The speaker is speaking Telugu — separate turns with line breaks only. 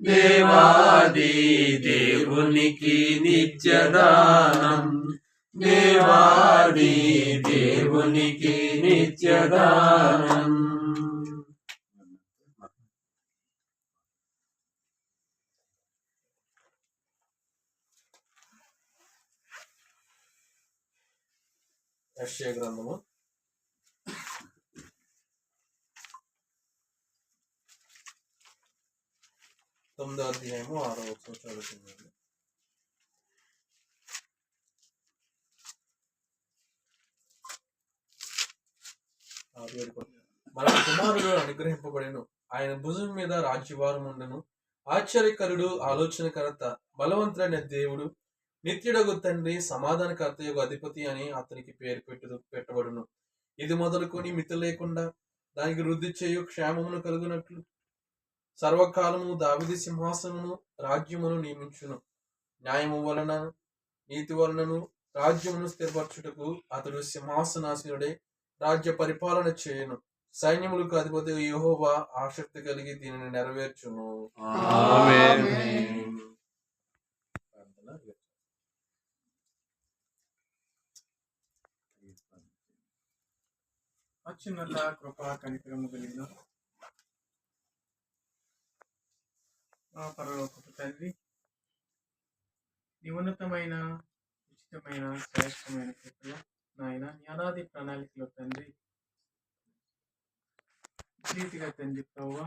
దేవాది దేవునికి నిత్యదానం. దేవాది దేవునికి నిత్యదానం.
యెషయా గ్రంథము తొమ్మిదో అధ్యాయము ఆరో వచనం చదువుతున్నాను ఆరు మన కుమారుడు అనుగ్రహింపబడెను. ఆయన భుజం మీద రాజ్యభారం ఉండను. ఆశ్చర్యకరుడు ఆలోచనకర్త బలవంతుడైన దేవుడు నిత్యుడగు తండ్రి సమాధానకర్త యొక్క అధిపతి అని అతనికి పేరు పెట్టు పెట్టబడును. ఇది మొదలుకొని మితి లేకుండా దానికి వృద్ధి చేయు క్షేమమును కలుగునట్లు సర్వకాలము దావిది సింహాసనమును రాజ్యమును నియమించును. న్యాయము వలన నీతి వలనను రాజ్యమును స్థిరపరచుటకు అతడు సింహాసనాసీనుడే రాజ్య పరిపాలన చేయను. సైన్యములకు అధిపతి యెహోవా ఆసక్తి కలిగి దీనిని నెరవేర్చును.
అత్యున్నత కృపా కనికరము కలిగిన మా పరలోకపు తండ్రి నిమన్నతమైన ఉచితమైన శ్రేష్టమైన కృపలో నాయన జ్ఞానాది ప్రణాళికలో తండ్రి. ప్రీతిగా తండ్రి ప్రవ్వ